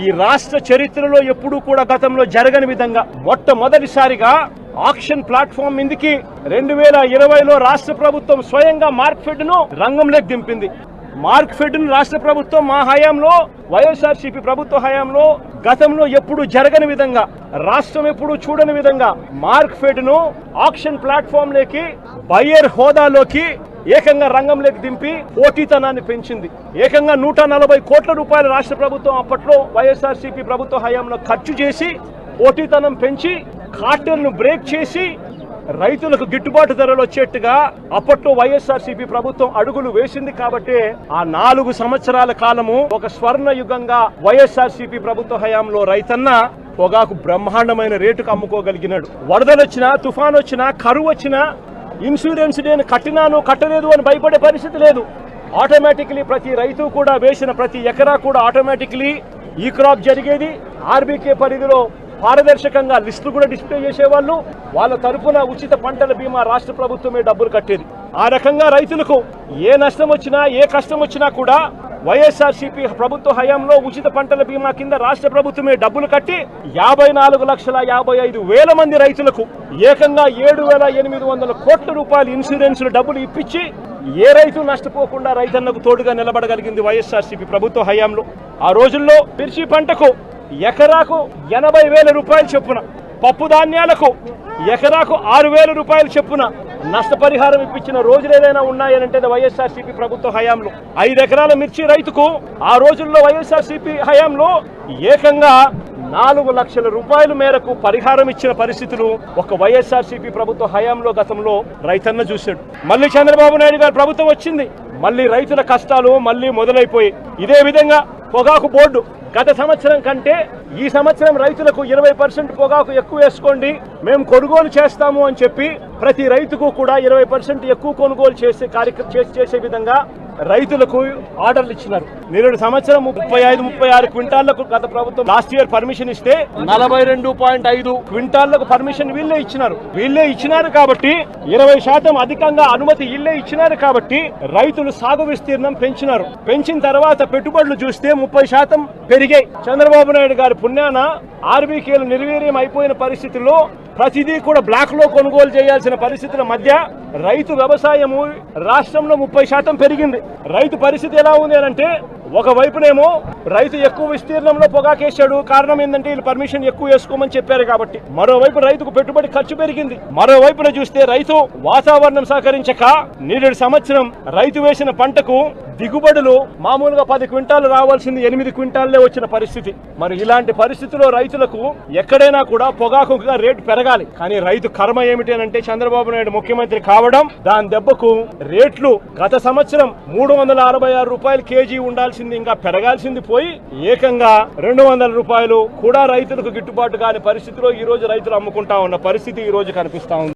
ఈ రాష్ట్ర చరిత్రలో ఎప్పుడూ కూడా గతంలో జరగని విధంగా మొట్టమొదటిసారిగా ఆక్షన్ ప్లాట్ఫామ్ మీదకి రెండు వేల ఇరవైలో రాష్ట్ర ప్రభుత్వం స్వయంగా మార్క్ఫెడ్ను రంగంలోకి దింపింది. మార్క్ఫెడ్ను రాష్ట్ర ప్రభుత్వం మా హయాంలో వైఎస్ఆర్సీపీ ప్రభుత్వ హయాంలో గతంలో ఎప్పుడు జరగని విధంగా రాష్ట్రం ఎప్పుడు చూడని విధంగా మార్క్ఫెడ్ను ఆక్షన్ ప్లాట్ఫామ్ లేకి బయ్యర్ హోదాలోకి ఏకంగా రంగంలోకి దింపి పోటీతనాన్ని పెంచింది. ఏకంగా నూట నలభై కోట్ల రూపాయల రాష్ట్ర ప్రభుత్వం అప్పట్లో వైఎస్ఆర్సీపీ ప్రభుత్వ హయాంలో ఖర్చు చేసి పోటీతనం పెంచి కార్టెల్ను బ్రేక్ చేసి రైతులకు గిట్టుబాటు ధరలు వచ్చేట్టుగా అప్పట్లో వైఎస్ఆర్సీపీ ప్రభుత్వం అడుగులు వేసింది కాబట్టి ఆ నాలుగు సంవత్సరాల కాలము ఒక స్వర్ణ యుగంగా వైఎస్ఆర్సీపీ ప్రభుత్వ హయాంలో రైతన్న పొగాకు బ్రహ్మాండమైన రేటుకు అమ్ముకోగలిగినాడు. వరదలు వచ్చినా తుఫాన్ వచ్చినా కరువు వచ్చినా ఇన్సూరెన్స్ నేను కట్టినాను కట్టలేదు అని భయపడే పరిస్థితి లేదు. ఆటోమేటిక్లీ ప్రతి రైతు కూడా వేసిన ప్రతి ఎకరా కూడా ఆటోమేటిక్లీ ఈ క్రాప్ జరిగేది. ఆర్బీకే పరిధిలో పారదర్శకంగా లిస్టులు కూడా డిస్ప్లే చేసేవాళ్ళు. వాళ్ళ తరపున ఉచిత పంటల బీమా రాష్ట్ర ప్రభుత్వమే డబ్బులు కట్టేది. ఆ రకంగా రైతులకు ఏ నష్టం వచ్చినా ఏ కష్టం వచ్చినా కూడా వైఎస్ఆర్సీపీ ప్రభుత్వ హయాంలో ఉచిత పంటల బీమా కింద రాష్ట్ర ప్రభుత్వమే డబ్బులు కట్టి యాభై నాలుగు లక్షల యాభై ఐదు వేల మంది రైతులకు ఏకంగా ఏడు వేల ఎనిమిది వందల కోట్ల రూపాయల ఇన్సూరెన్సులు డబ్బులు ఇప్పించి ఏ రైతు నష్టపోకుండా రైతన్నకు తోడుగా నిలబడగలిగింది వైఎస్ఆర్సీపీ ప్రభుత్వ హయాంలో. ఆ రోజుల్లో మిర్చి పంటకు ఎకరాకు ఎనభై వేల రూపాయలు చెప్పున పప్పు ధాన్యాలకు ఎకరాకు ఆరు వేల రూపాయలు చెప్పున నష్టపరిహారం ఇప్పించిన రోజులు ఏదైనా ఉన్నాయనంటే వైఎస్ఆర్సీపీ ప్రభుత్వ హయాంలో. ఐదు ఎకరాల మిర్చి రైతుకు ఆ రోజుల్లో వైఎస్ఆర్సీపీ హయాంలో ఏకంగా నాలుగు లక్షల రూపాయల మేరకు పరిహారం ఇచ్చిన పరిస్థితులు ఒక వైఎస్ఆర్సీపీ ప్రభుత్వ హయాంలో గతంలో రైతన్న చూశాడు. మళ్ళీ చంద్రబాబు నాయుడు గారి ప్రభుత్వం వచ్చింది. మళ్ళీ రైతుల కష్టాలు మళ్ళీ మొదలైపోయి. ఇదే విధంగా పొగాకు బోర్డు గత సంవత్సరం కంటే ఈ సంవత్సరం రైతులకు ఇరవై పర్సెంట్ పొగాకు ఎక్కువ వేసుకోండి మేము కొనుగోలు చేస్తాము అని చెప్పి ప్రతి రైతుకు కూడా ఇరవై పర్సెంట్ ఎక్కువ కొనుగోలు చేసే కార్యక్రమం చేసే విధంగా రైతులకు ఆర్డర్లు ఇచ్చినారు. నేడు సంవత్సరం ముప్పై ఐదు ముప్పై ఆరు క్వింటాళ్ళకు గత ప్రభుత్వం లాస్ట్ ఇయర్ పర్మిషన్ ఇస్తే నలభై రెండు పాయింట్ ఐదు క్వింటాళ్ళకు పర్మిషన్ వీళ్ళే ఇచ్చినారు. వీళ్ళే ఇచ్చినారు కాబట్టి ఇరవై శాతం అధికంగా అనుమతి వీళ్ళే ఇచ్చినారు కాబట్టి రైతులు సాగు విస్తీర్ణం పెంచినారు. పెంచిన తర్వాత పెట్టుబడులు చూస్తే ముప్పై శాతం పెరిగాయి. చంద్రబాబు నాయుడు గారి పుణ్యాన ఆర్బీకేలు నిర్వీర్యం అయిపోయిన పరిస్థితుల్లో ప్రతిదీ కూడా బ్లాక్లో కొనుగోలు చేయాల్సిన పరిస్థితుల మధ్య రైతు వ్యవసాయము రాష్ట్రంలో ముప్పై శాతం పెరిగింది. రైతు పరిస్థితి ఎలా ఉంది అని అంటే ఒక వైపునేమో రైతు ఎక్కువ విస్తీర్ణంలో పొగాకేశాడు కారణం ఏంటంటే వీళ్ళు పర్మిషన్ ఎక్కువ వేసుకోమని చెప్పారు కాబట్టి. మరోవైపు రైతుకు పెట్టుబడి ఖర్చు పెరిగింది. మరోవైపున చూస్తే రైతు వాతావరణం సహకరించక నేడు సంవత్సరం రైతు వేసిన పంటకు దిగుబడులు మామూలుగా పది క్వింటాలు రావాల్సింది ఎనిమిది క్వింటాల్లే వచ్చిన పరిస్థితి. మరి ఇలాంటి పరిస్థితుల్లో రైతులకు ఎక్కడైనా కూడా పొగాకుగా రేటు పెరగాలి. కానీ రైతు కర్మ ఏమిటి అని అంటే చంద్రబాబు నాయుడు ముఖ్యమంత్రి కావడం దాని దెబ్బకు రేట్లు గత సంవత్సరం మూడు వందల అరవై ఆరు రూపాయలు కేజీ ఉండాల్సింది ఇంకా పెరగాల్సింది పోయి ఏకంగా రెండు వందల రూపాయలు కూడా రైతులకు గిట్టుబాటు కాని పరిస్థితిలో ఈ రోజు రైతులు అమ్ముకుంటా ఉన్న పరిస్థితి ఈ రోజు కనిపిస్తా ఉంది.